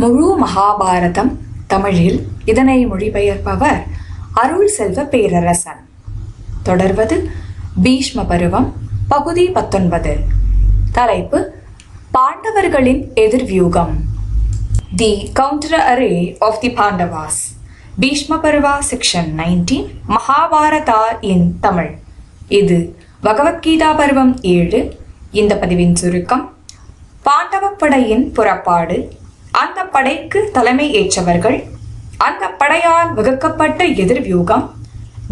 முழு மகாபாரதம் தமிழில் இதனை மொழிபெயர்ப்பவர் அருள் செல்வ பேரரசன். தொடர்வது பீஷ்ம பருவம் பகுதி பத்தொன்பது. தலைப்பு பாண்டவர்களின் எதிர்வியூகம். The counter array of the Pandavas Bhishma Parva section nineteen Mahabharata in Tamil. இது பகவத்கீதா பருவம் ஏழு. இந்த பதிவின் சுருக்கம் பாண்டவப்படையின் புறப்பாடு அந்த படைக்கு தலைமை ஏற்றவர்கள் அந்த படையால் வகுக்கப்பட்ட எதிர்வியூகம்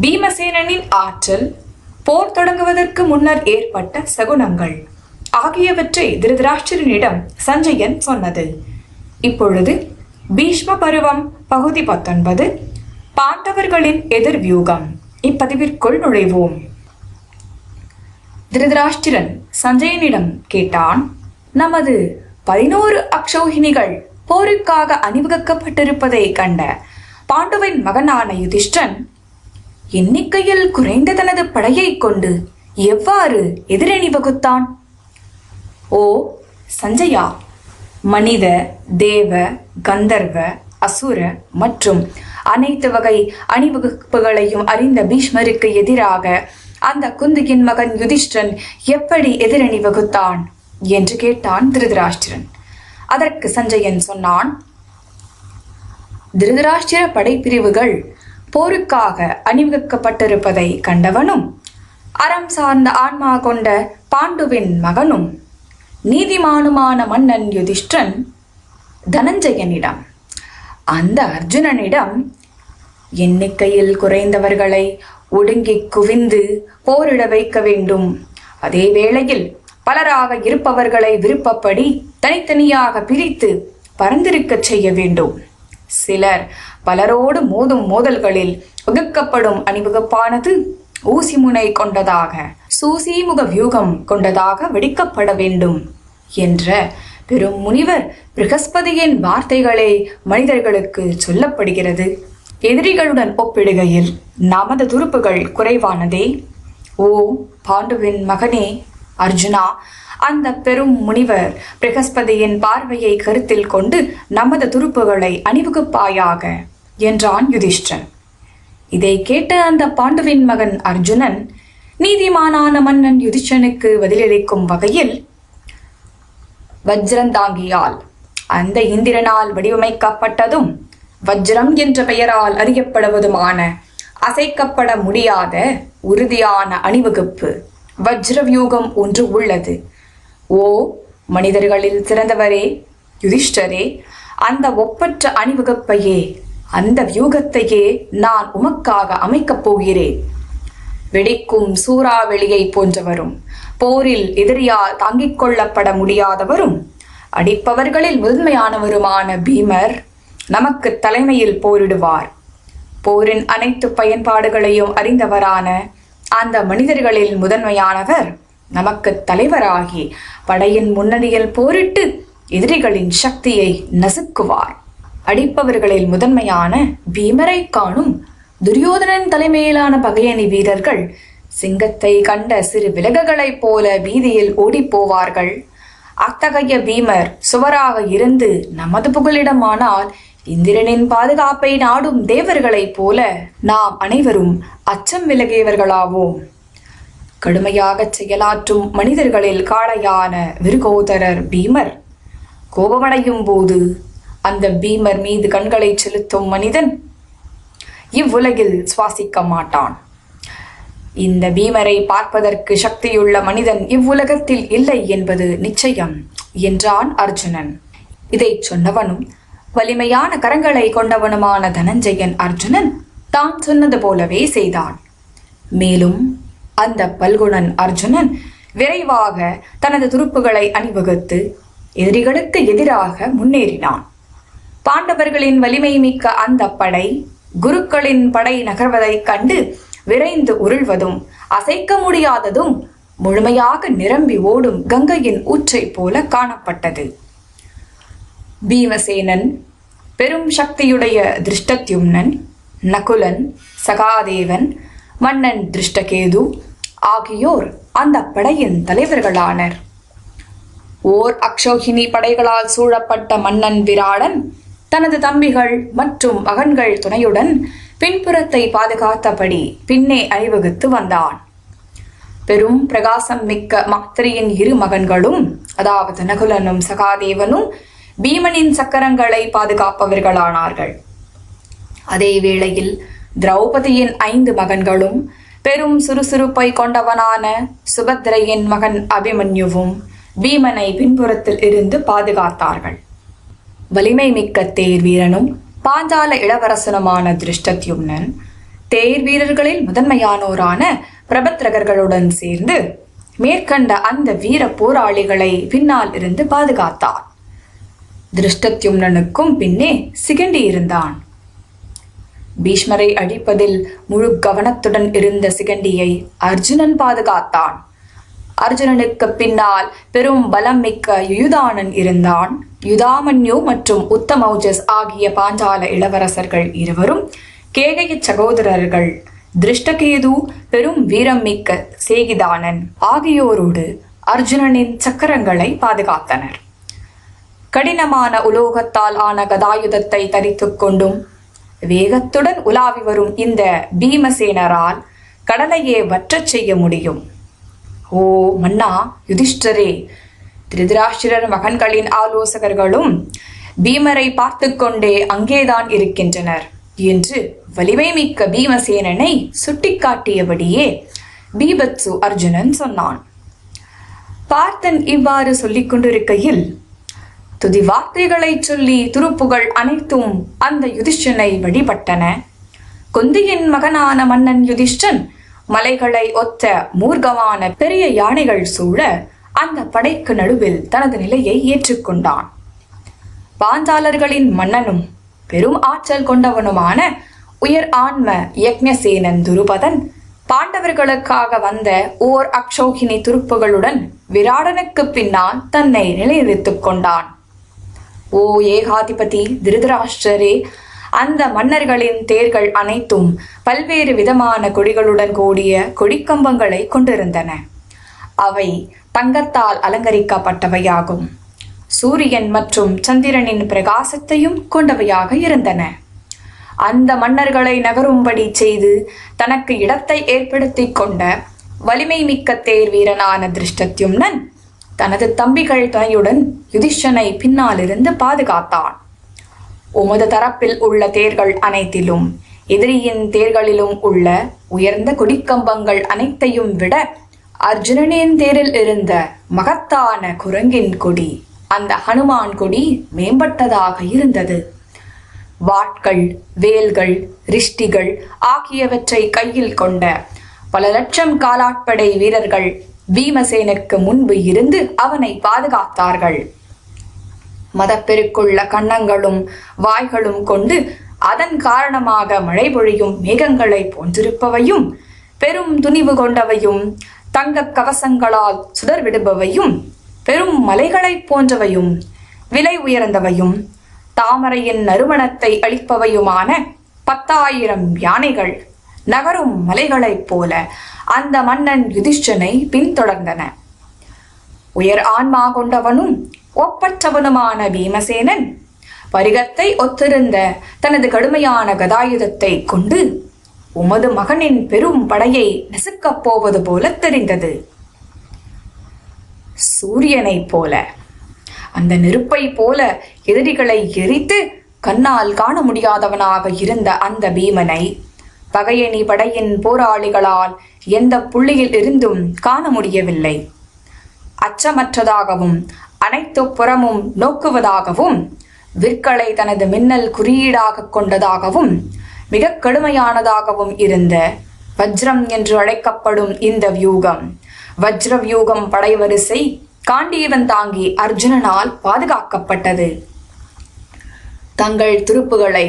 பீமசேனனின் ஆற்றல் போர் தொடங்குவதற்கு முன்னர் ஏற்பட்ட சகுனங்கள் ஆகியவற்றை திருதராஷ்டிரனிடம் சஞ்சயன் சொன்னது. இப்பொழுது பீஷ்ம பருவம் பகுதி பத்தொன்பது பாண்டவர்களின் எதிர்வியூகம். இப்பதிவிற்குள் நுழைவோம். திருதராஷ்டிரன் சஞ்சயனிடம் கேட்டான் நமது பதினோரு அக்ஷௌஹினிகள் போருக்காக அணிவகுக்கப்பட்டிருப்பதை கண்ட பாண்டுவின் மகனான யுதிஷ்டன் எண்ணிக்கையில் குறைந்த தனது படையைக் கொண்டு எவ்வாறு எதிரணி வகுத்தான்? ஓ சஞ்சயா மனித தேவ கந்தர்வ அசுர மற்றும் அனைத்து வகை அணிவகுப்புகளையும் அறிந்த பீஷ்மருக்கு எதிராக அந்த குந்தியின் மகன் யுதிஷ்டன் எப்படி எதிரணி வகுத்தான்? என்று கேட்டான் திருதராஷ்டிரன். அதற்கு சஞ்சயன் சொன்னான் திருதராஷ்டிர படைப்பிரிவுகள் போருக்காக அணிவகுக்கப்பட்டிருப்பதை கண்டவனும் அறம் சார்ந்த ஆன்மா கொண்ட பாண்டுவின் மகனும் நீதிமானுமான மன்னன் யுதிஷ்டன் தனஞ்சயனிடம் அந்த அர்ஜுனனிடம் எண்ணிக்கையில் குறைந்தவர்களை ஒடுங்கி குவிந்து போரிட வைக்க வேண்டும். அதே வேளையில் பலராக இருப்பவர்களை விருப்பப்படி தனித்தனியாக பிரித்து பரந்திருக்கச் செய்ய வேண்டும். சிலர் பலரோடு மோதும் மோதல்களில் வகுக்கப்படும் அணிவகுப்பானது ஊசி முனை கொண்டதாக சூசிமுக வியூகம் கொண்டதாக வெடிக்கப்பட வேண்டும் என்ற பெரும் முனிவர் பிரகஸ்பதியின் வார்த்தைகளே மனிதர்களுக்கு சொல்லப்படுகிறது. எதிரிகளுடன் ஒப்பிடுகையில் நமது துருப்புகள் குறைவானதே. ஓ பாண்டுவின் மகனே அர்ஜுனா. அந்த பெரும் முனிவர் பிரகஸ்பதியின் பார்வையை கருத்தில் கொண்டு நமது துருப்புகளை அணிவகுப்பாயாக என்றான் யுதிஷ்டன் இதை கேட்ட அந்த பாண்டுவின் மகன் அர்ஜுனன் நீதிமானான மன்னன் யுதிஷ்டனுக்கு பதிலளிக்கும் வகையில் வஜ்ரந்தாங்கியால் அந்த இந்திரனால் வடிவமைக்கப்பட்டதும் வஜ்ரம் என்ற பெயரால் அறியப்படுவதுமான அசைக்கப்பட முடியாத உறுதியான அணிவகுப்பு வஜ்ரவியூகம் ஒன்று உள்ளது. ஓ மனிதர்களில் சிறந்தவரே யுதிஷ்டரே அந்த ஒப்பற்ற அணிவகுப்பையே அந்த வியூகத்தையே நான் உமக்காக அமைக்கப் போகிறேன். வெடிக்கும் சூறாவளியை போன்றவரும் போரில் எதிரியால் தாங்கிக் கொள்ளப்பட முடியாதவரும் அடிப்பவர்களில் முதன்மையானவருமான பீமர் நமக்கு தலைமையில் போரிடுவார். போரின் அனைத்து பயன்பாடுகளையும் அறிந்தவரான அந்த மனிதர்களில் முதன்மையானவர் நமக்கு தலைவராகி படையின் முன்னணியில் போரிட்டு எதிரிகளின் சக்தியை நசுக்குவார். அடிப்பவர்களில் முதன்மையான பீமரை காணும் துரியோதனன் தலைமையிலான பகையணி வீரர்கள் சிங்கத்தை கண்ட சிறு விலகுகளைப் போல வீதியில் ஓடிப்போவார்கள். அத்தகைய பீமர் சுவராக இருந்து நமது புகலிடமானால் இந்திரனின் பாதுகாப்பை நாடும் தேவர்களைப் போல நாம் அனைவரும் அச்சம் விலகியவர்களாவோம். கடுமையாக செயலாற்றும் மனிதர்களில் காளையான விருகோதரர் பீமர். கோபமடையும் போது அந்த பீமர் மீது கண்களை செலுத்தும் மனிதன் இவ்வுலகில் சுவாசிக்க மாட்டான். இந்த பீமரை பார்ப்பதற்கு சக்தியுள்ள மனிதன் இவ்வுலகத்தில் இல்லை என்பது நிச்சயம் என்றான் அர்ஜுனன். இதை சொன்னவனும் வலிமையான கரங்களை கொண்டவனுமான தனஞ்சயன் அர்ஜுனன் தான் சொன்னது போலவே செய்தான். மேலும் அந்த பல்குணன் அர்ஜுனன் விரைவாக தனது துருப்புகளை அணிவகுத்து எதிரிகளுக்கு எதிராக முன்னேறினான். பாண்டவர்களின் வலிமை மிக்க அந்த படை குருக்களின் படை நகர்வதைக் கண்டு விரைந்து உருள்வதும் அசைக்க முடியாததும் முழுமையாக நிரம்பி ஓடும் கங்கையின் ஊற்றை போல காணப்பட்டது. பீமசேனன் பெரும் சக்தியுடைய திருஷ்டத்யும்னன் நகுலன் சகாதேவன் மன்னன் திருஷ்டகேது ஆகியோர் அந்த படையின் தலைவர்களானர். ஓர் அக்ஷோகினி படைகளால் சூழப்பட்ட மன்னன் விராடன் தனது தம்பிகள் மற்றும் மகன்கள் துணையுடன் பின்புறத்தை பாதுகாத்தபடி பின்னே அணிவகுத்து வந்தான். பெரும் பிரகாசம் மிக்க மாத்திரையின் இரு மகன்களும் அதாவது நகுலனும் சகாதேவனும் பீமனின் சக்கரங்களை பாதுகாப்பவர்களானார்கள். அதே வேளையில் திரௌபதியின் ஐந்து மகன்களும் பெரும் சுறுசுறுப்பை கொண்டவனான சுபத்ரையின் மகன் அபிமன்யுவும் பீமனை பின்புறத்தில் இருந்து பாதுகாத்தார்கள். வலிமை மிக்க தேர் வீரனும் பாஞ்சால இளவரசனுமான திருஷ்டத்யும்னன் தேர் வீரர்களில் முதன்மையானோரான பிரபத்ரகர்களுடன் சேர்ந்து மேற்கண்ட அந்த வீர போராளிகளை பின்னால் இருந்து பாதுகாத்தார். திருஷ்டத்யும்னனுக்கும் பின்னே சிகண்டி இருந்தான் பீஷ்மரை அழிப்பதில் முழு கவனத்துடன் இருந்த சிகண்டியை அர்ஜுனன் பாதுகாத்தான். அர்ஜுனனுக்கு பின்னால் பெரும் பலம் மிக்க யுயுதானன் இருந்தான். யுதாமன்யு மற்றும் உத்தமௌஜஸ் ஆகிய பாஞ்சால இளவரசர்கள் இருவரும் கேகய சகோதரர்கள் திருஷ்டகேது பெரும் வீரம் மிக்க சேகிதானன் ஆகியோரோடு அர்ஜுனனின் சக்கரங்களை பாதுகாத்தனர். கடினமான உலோகத்தால் ஆன கதாயுதத்தை தரித்துக் கொண்டும் வேகத்துடன் உலாவி வரும் இந்த பீமசேனரால் கடலையே வற்றச் செய்ய முடியும். ஓ மன்னா யுதிஷ்டரே திருதராஷ்டிரர் மகன்களின் ஆலோசகர்களும் பீமரை பார்த்து கொண்டே அங்கேதான் இருக்கின்றனர் என்று வலிமை மிக்க பீமசேனனை சுட்டிக்காட்டியபடியே பீபத்சு அர்ஜுனன் சொன்னான். பார்த்தன் இவ்வாறு சொல்லிக் கொண்டிருக்கையில் துதி வார்த்தைகளை சொல்லி துருப்புகள் அனைத்தும் அந்த யுதிஷ்டனை வழிபட்டன. குந்தியின் மகனான மன்னன் யுதிஷ்டன் மலைகளை ஒத்த மூர்க்கமான பெரிய யானைகள் சூழ அந்த படைக்கு நடுவில் தனது நிலையை ஏற்றுக்கொண்டான். பாஞ்சாலர்களின் மன்னனும் பெரும் ஆற்றல் கொண்டவனுமான உயர் ஆன்ம யக்ஞசேனன் துருபதன் பாண்டவர்களுக்காக வந்த ஓர் அக்ஷோகினி துருப்புகளுடன் விராடனுக்கு பின்னால் தன்னை நிலைநிறுத்திக் கொண்டான். ஓ ஏகாதிபதி திருதராஷ்டரே அந்த மன்னர்களின் தேர்கள் அனைத்தும் பல்வேறு விதமான கொடிகளுடன் கூடிய கொடிக்கம்பங்களை கொண்டிருந்தன. அவை தங்கத்தால் அலங்கரிக்கப்பட்டவையாகும். சூரியன் மற்றும் சந்திரனின் பிரகாசத்தையும் கொண்டவையாக இருந்தன. அந்த மன்னர்களை நகரும்படி செய்து தனக்கு இடத்தை ஏற்படுத்திக் கொண்ட வலிமை மிக்க தேர் வீரனான திருஷ்டத்யும்னன் தனது தம்பிகள் துணையுடன் யுதிஷ்டனை பின்னாலிருந்து பாதுகாத்தான். உமது தரப்பில் உள்ள தேர்கள் அனைத்திலும் எதிரியின் தேர்களிலும் உள்ள உயர்ந்த கொடிக்கம்பங்கள் அனைத்தையும் விட அர்ஜுனனின் தேரில் இருந்த மகத்தான குரங்கின் கொடி அந்த ஹனுமான் கொடி மேம்பட்டதாக இருந்தது. வாட்கள் வேல்கள் ரிஷ்டிகள் ஆகியவற்றை கையில் கொண்ட பல லட்சம் காலாட்படை வீரர்கள் பீமசேனுக்கு முன்பு இருந்து அவனை பாதுகாத்தார்கள். மதப்பெருக்குள்ள கன்னங்களும் வாய்களும் கொண்டு அதன் காரணமாக மழை பொழியும் மேகங்களை போன்றிருப்பவையும் பெரும் துணிவு கொண்டவையும் தங்கக் கவசங்களால் சுடர் விடுபவையும் பெரும் மலைகளைப் போன்றவையும் விலை உயர்ந்தவையும் தாமரையின் நறுமணத்தை அளிப்பவையுமான பத்தாயிரம் யானைகள். நகரும் மலைகளைப் போல அந்த மன்னன் யுதிஷ்டனை பின்தொடர்ந்தன. உயர் ஆன்மா கொண்டவனும் ஒப்பற்றவனுமான பீமசேனன் பரிகத்தை ஒத்திருந்த தனது கடுமையான கதாயுதத்தை கொண்டு உமது மகனின் பெரும் படையை நசுக்கப் போவது போல தெரிந்தது. சூரியனைப் போல அந்த நெருப்பை போல எதிரிகளை எரித்து கண்ணால் காண முடியாதவனாக இருந்த அந்த பீமனை பகையணி படையின் போராளிகளால் எந்த புள்ளியில் இருந்தும் காண முடியவில்லை. அச்சமற்றதாகவும் அனைத்து புறமும் நோக்குவதாகவும் விற்களை தனது மின்னல் குறியீடாக கொண்டதாகவும் மிக கடுமையானதாகவும் இருந்த வஜ்ரம் என்று அழைக்கப்படும் இந்த வியூகம். வஜ்ர வியூகம் படைவரிசை காண்டீவன் தாங்கி அர்ஜுனனால் பாதுகாக்கப்பட்டது. தங்கள் துருப்புகளை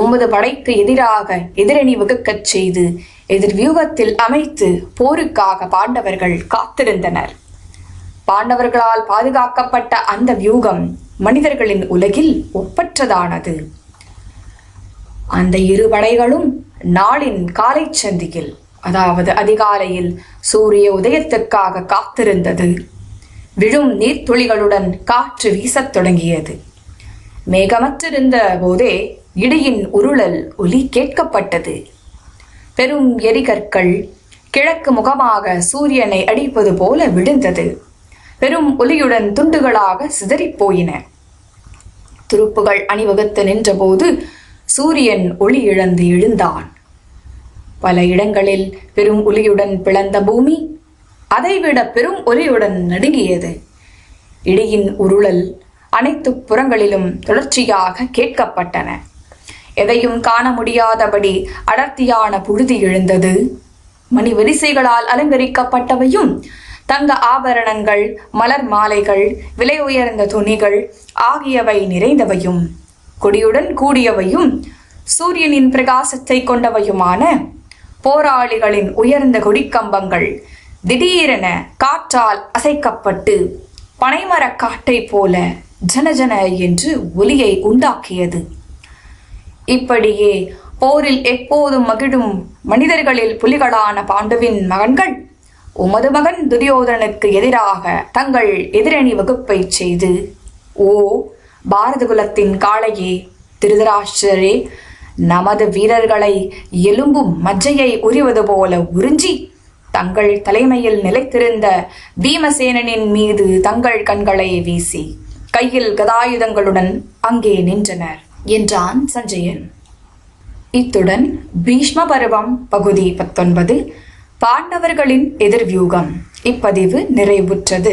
உமது படைக்கு எதிராக எதிரணி வகுக்கச் செய்து எதிர் வியூகத்தில் அமைத்து போருக்காக பாண்டவர்கள் காத்திருந்தனர். பாண்டவர்களால் பாதுகாக்கப்பட்ட அந்த வியூகம் மனிதர்களின் உலகில் ஒப்பற்றதானது. அந்த இரு படைகளும் நாளின் காலை சந்தியில் அதாவது அதிகாலையில் சூரிய உதயத்துக்காக காத்திருந்தது. விழும் நீர்த்துளிகளுடன் காற்று வீசத் தொடங்கியது. மேகமற்றிருந்த போதே இடியின் உருளல் ஒலி கேட்கப்பட்டது. பெரும் எரிகற்கள் கிழக்கு முகமாக சூரியனை அடிப்பது போல விழுந்தது. பெரும் ஒலியுடன் துண்டுகளாக சிதறிப் போயின துருப்புகள் அணிவகுத்து நின்றபோது சூரியன் ஒளி இழந்து எழுந்தான். பல இடங்களில் பெரும் ஒலியுடன் பிளந்த பூமி அதைவிட பெரும் ஒலியுடன் நடுங்கியது. இடியின் உருளல் அனைத்து புறங்களிலும் தொடர்ச்சியாக கேட்கப்பட்டன. எதையும் காண முடியாதபடி அடர்த்தியான புழுதி எழுந்தது. மணி வரிசைகளால் அலங்கரிக்கப்பட்டவையும் தங்க ஆபரணங்கள் மலர் மாலைகள் விலை உயர்ந்த துணிகள் ஆகியவை நிறைந்தவையும் கொடியுடன் கூடியவையும் சூரியனின் பிரகாசத்தை கொண்டவையுமான போராளிகளின் உயர்ந்த கொடிக்கம்பங்கள் திடீரென காற்றால் அசைக்கப்பட்டு பனைமரக் காட்டை போல ஜனஜன என்று ஒலியை உண்டாக்கியது. இப்படியே போரில் எப்போதும் மகிழும் மனிதர்களில் புலிகளான பாண்டுவின் மகன்கள் உமது மகன் துரியோதனனுக்கு எதிராக தங்கள் எதிரணி வகுப்பை செய்து ஓ பாரத குலத்தின் காளையே திருதராஷ்டிரரே நமது வீரர்களை எலும்பும் மஜ்ஜையை உரிவது போல உறிஞ்சி தங்கள் தலைமையில் நிலைத்திருந்த பீமசேனனின் மீது தங்கள் கண்களை வீசி. கையில் கதாயுதங்களுடன் அங்கே நின்றனர் என்றான் சஞ்சயன். இத்துடன் பீஷ்ம பருவம் பகுதி பத்தொன்பது பாண்டவர்களின் எதிர்வியூகம் இப்பதிவு நிறைவுற்றது.